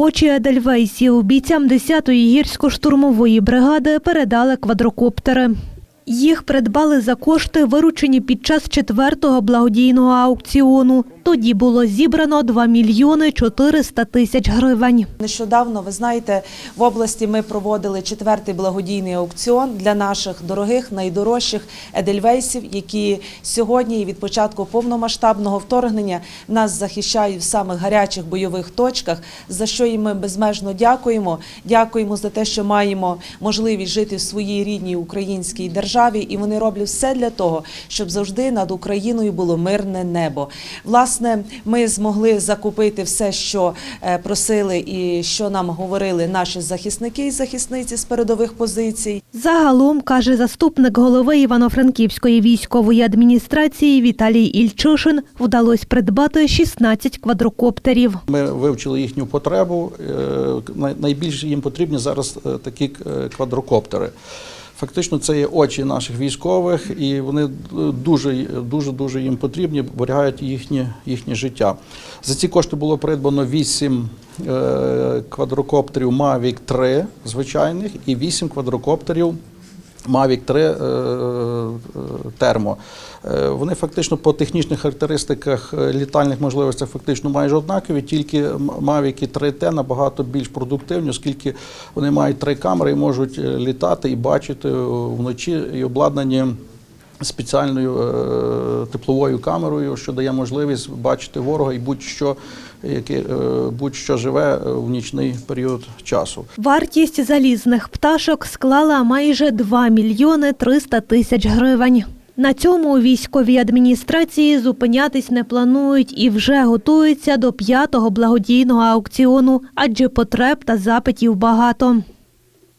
очі Едельвейсів бійцям 10-ї гірсько-штурмової бригади передали квадрокоптери. Їх придбали за кошти, виручені під час четвертого благодійного аукціону. Тоді було зібрано 2 мільйони 400 тисяч гривень. Нещодавно, ви знаєте, в області ми проводили четвертий благодійний аукціон для наших дорогих, найдорожчих едельвейсів, які сьогодні і від початку повномасштабного вторгнення нас захищають в самих гарячих бойових точках, за що їм ми безмежно дякуємо. Дякуємо за те, що маємо можливість жити в своїй рідній українській державі, і вони роблять все для того, щоб завжди над Україною було мирне небо. Власне, ми змогли закупити все, що е, просили і що нам говорили наші захисники і захисниці з передових позицій. Загалом, каже заступник голови Івано-Франківської військової адміністрації Віталій Ільчишин, вдалося придбати 16 квадрокоптерів. Ми вивчили їхню потребу. Е, най- Найбільше їм потрібні зараз е, такі квадрокоптери. Фактично, це є очі наших військових, і вони дуже дуже дуже їм потрібні, берігають їхнє, їхнє життя. За ці кошти було придбано 8 е, квадрокоптерів Mavic 3 звичайних і 8 квадрокоптерів Mavic 3 е, е, термо. Е, Вони фактично по технічних характеристиках літальних можливостях фактично майже однакові, тільки Mavic 3T набагато більш продуктивні, оскільки вони мають три камери і можуть літати і бачити вночі і обладнані спеціальною е, тепловою камерою, що дає можливість бачити ворога і будь-що, яке е, будь-що живе е, в нічний період часу. Вартість залізних пташок склала майже 2 мільйони 300 тисяч гривень. На цьому у військовій адміністрації зупинятись не планують і вже готуються до п'ятого благодійного аукціону, адже потреб та запитів багато.